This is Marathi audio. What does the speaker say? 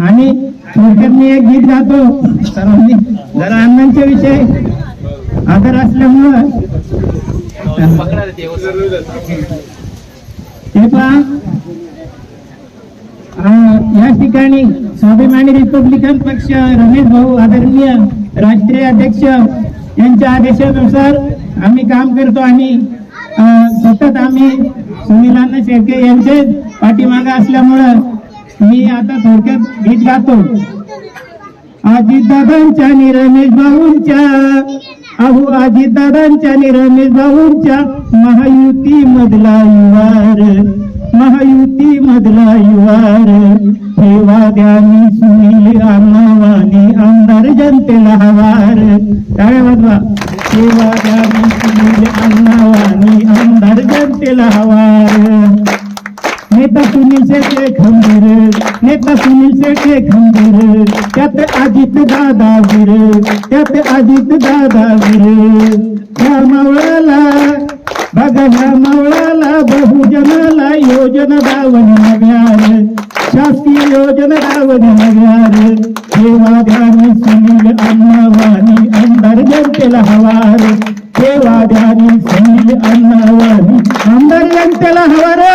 आणि थोडक्यात मी एक गीत गातो. सर्वांनी जरा अण्णांच्या विषय आदर असल्यामुळं. हे अं, या ठिकाणी स्वाभिमानी रिपब्लिकन पक्ष रमेश भाऊ आदरणीय राष्ट्रीय अध्यक्ष यांच्या आदेशानुसार आम्ही काम करतो आणि सतत आम्ही सुनीलांना शेळके यांचे पाठीमागा असल्यामुळं मी आता थोडक्यात गीत गातो अजितदादांच्या आणि रमेश भाऊंच्या अहो अजितदादांच्या आणि रमेश भाऊंच्या महायुती मधला युवार महायुती मधला युवार हे वाद्यानी सुनील अण्णावानी आमदार जनतेला हवार. काय वाजवा? हे वाद्यानी सुनील अण्णावानी आमदार जनतेला हवार. नेता सुनील शेटे खंबीर नेता सुनील शेटे खंबीर त्यात अजित दादा वीर त्यात अजित दादा वीर. ह्या मावळाला बघा ह्या मावळाला बहुजनाला योजना दावण नव्यार. शासकीय योजना दावण नव्यार. ठेवा ध्यानी सुनील अण्णावानी आमदार जनतेला हवार. ठेवा ध्यानी सुनील अण्णावानी आमदार जनतेला हवार.